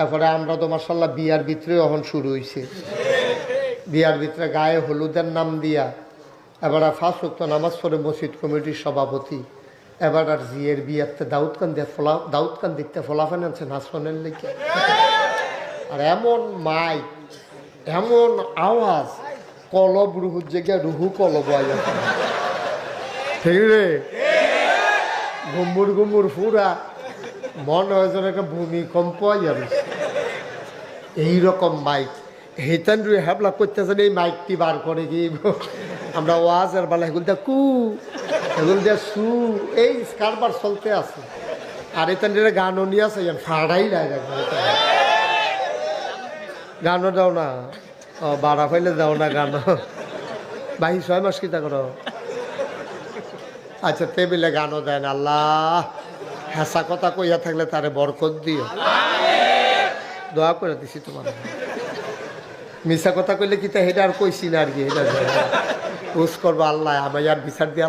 তারপরে আমরা তো মার্শাল্লাহ বিয়ার ভিতরে এখন শুরু হয়েছে বিয়ার ভিতরে গায়ে হলুদের নাম দিয়া, এবার ফার্স্ট উক্ত নামাজ পড়ে মসজিদ কমিটির সভাপতি, এবার আর জিয়ের বিয়ারতে দাউদ কান দিয়ে ফলা দাউদ কান দিতে ফলাফান আনছে নাচনের লিখে। আর এমন মাইক, এমন আওয়াজ, কলব রুহুর জায়গায় রুহু কলব আয়। ঠিক রে? গুম্বুর গুম্বুর ফুরা, মনে হয় যেন একটা ভূমিকম্প যাবে এইরকম মাইক হেতান রুই হ্যাবলা করতেছেন এই মাইকটি বার করে কি? আমরা ওয়াজের বেলা এগুলো কু, এগুলো দিয়ে সু, এই কারবার চলতে আছে। আর এতান গানও নিয়ে আছে ফাড়াই একবার গানও দাও না। বাড়া ফাইলে দাও না গান বাহি, ছয় মাস কিতা করো? আচ্ছা টেবিলে গানও দেন, আল্লাহ। হেসা কথা কইয়া থাকলে তারে বরকত দিও। দোয়া করে দিছি তোমার। মিশা কথা কইলে কি তা হেটা আর কইছি না আর কি হেটা উস করব আল্লাহ আমি আর বিচার দিয়ে